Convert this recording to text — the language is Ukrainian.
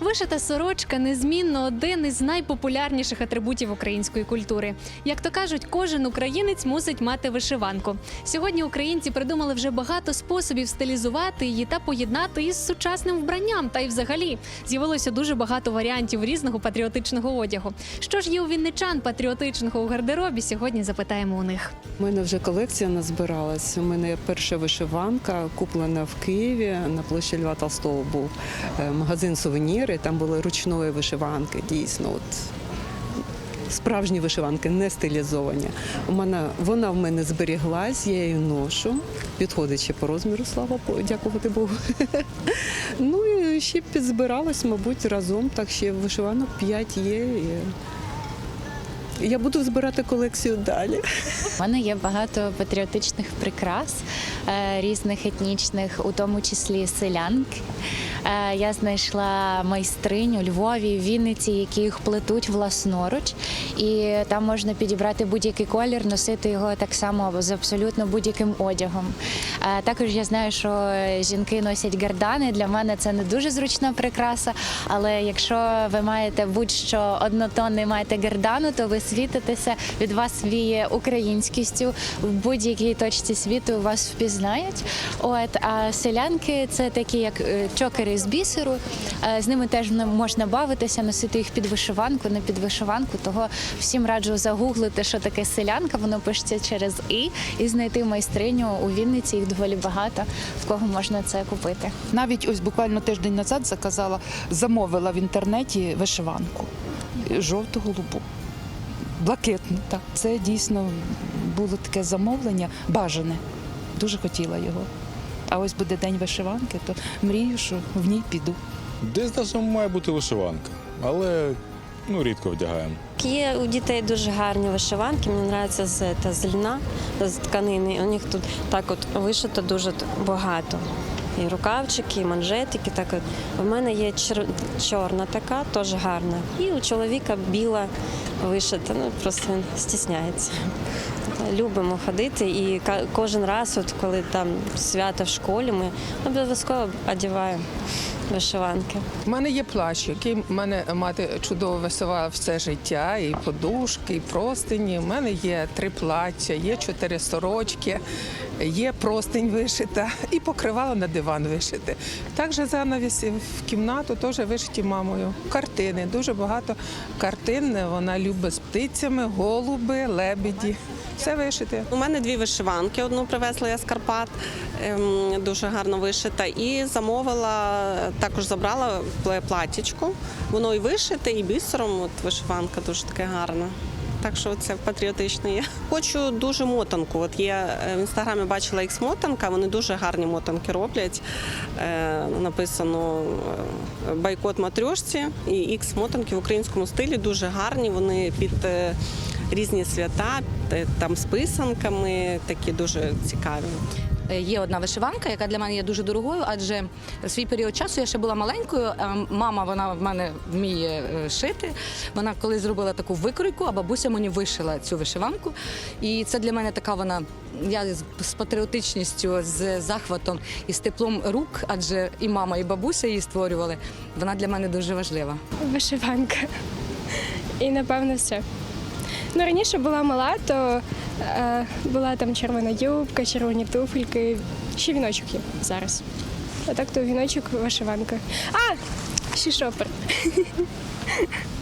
Вишита сорочка незмінно один із найпопулярніших атрибутів української культури. Як то кажуть, кожен українець мусить мати вишиванку. Сьогодні українці придумали вже багато способів стилізувати її та поєднати із сучасним вбранням. Та й взагалі з'явилося дуже багато варіантів різного патріотичного одягу. Що ж є у вінничан патріотичного у гардеробі? Сьогодні запитаємо у них. У мене вже колекція назбиралась. У мене перша вишиванка куплена в Києві на площі Льва Толстого був е, магазин сувеніри. Там були ручної вишиванки. Дійсно, от справжні вишиванки, не стилізовані. У мене вона в мене зберіглась, я її ношу. Підходить ще по розміру, слава дякувати Богу. Ну і ще підзбиралась, мабуть, разом. Так ще вишиванок 5 є. Я буду збирати колекцію далі. У мене є багато патріотичних прикрас е, різних етнічних, у тому числі селянки. Е, Я знайшла майстриню Львові, Вінниці, які їх плетуть власноруч, і там можна підібрати будь-який колір, носити його так само з абсолютно будь-яким одягом. Е, Також я знаю, що жінки носять гардани. Для мене це не дуже зручна прикраса, але якщо ви маєте будь-що однотонний маєте гардану, то ви світитеся, від вас віє українськістю в будь-якій точці світу вас впізнають. От а селянки це такі, як е, чокери з бісеру. Е, З ними теж можна бавитися, носити їх під вишиванку, не під вишиванку. Того всім раджу загуглити, що таке селянка. Воно пишеться через і, і знайти майстриню у Вінниці. Їх доволі багато. В кого можна це купити. Навіть ось буквально тиждень назад заказала, замовила в інтернеті вишиванку жовто-голубу. Блакитну, так. Це дійсно було таке замовлення, бажане. Дуже хотіла його. А ось буде день вишиванки, то мрію, що в ній піду. Десь навіть має бути вишиванка, але ну, рідко вдягаємо. Є у дітей дуже гарні вишиванки. Мені подобається з, та, з льна, з тканини. У них тут так от вишито дуже багато. І рукавчики, і манжетики. Так от. У мене є чор- чорна така, теж гарна. І у чоловіка біла вишита. Ну просто він стісняється. Любимо ходити, і кожен раз, от коли там свято в школі, ми обов'язково одягаємо вишиванки. У мене є плащ, який в мене мати чудово висувала все життя, і подушки, і простині. У мене є три плаття, є чотири сорочки, є простинь вишита і покривало на диван вишити. Також занавіс в кімнату теж вишиті мамою. Картини, дуже багато картин. Вона любить з птицями, голуби, лебеді. Все вишите. У мене дві вишиванки. Одну привезла я з Карпат, ем, дуже гарно вишита. І замовила, також забрала платічко. Воно і вишите, і бісером. От вишиванка дуже таке гарна. Так що це патріотично є. Хочу дуже мотанку. От я е, в інстаграмі бачила ікс мотанка, вони дуже гарні мотанки роблять. Е, написано е, бойкот матрьошці і ікс мотанки в українському стилі дуже гарні. Вони під е, різні свята, там з писанками, такі дуже цікаві. Е, Є одна вишиванка, яка для мене є дуже дорогою, адже в свій період часу я ще була маленькою. Мама вона в мене вміє е, шити. Вона коли зробила таку викройку, а бабуся мені вишила цю вишиванку. І це для мене така вона. Я з патріотичністю, з захватом і з теплом рук, адже і мама, і бабуся її створювали. Вона для мене дуже важлива. Вишиванка. І напевно все. Ну, раніше була мала, то е, була там червона юбка, червоні туфельки. Ще віночок є зараз. А так то віночок, вишиванка. А! Ще шопер.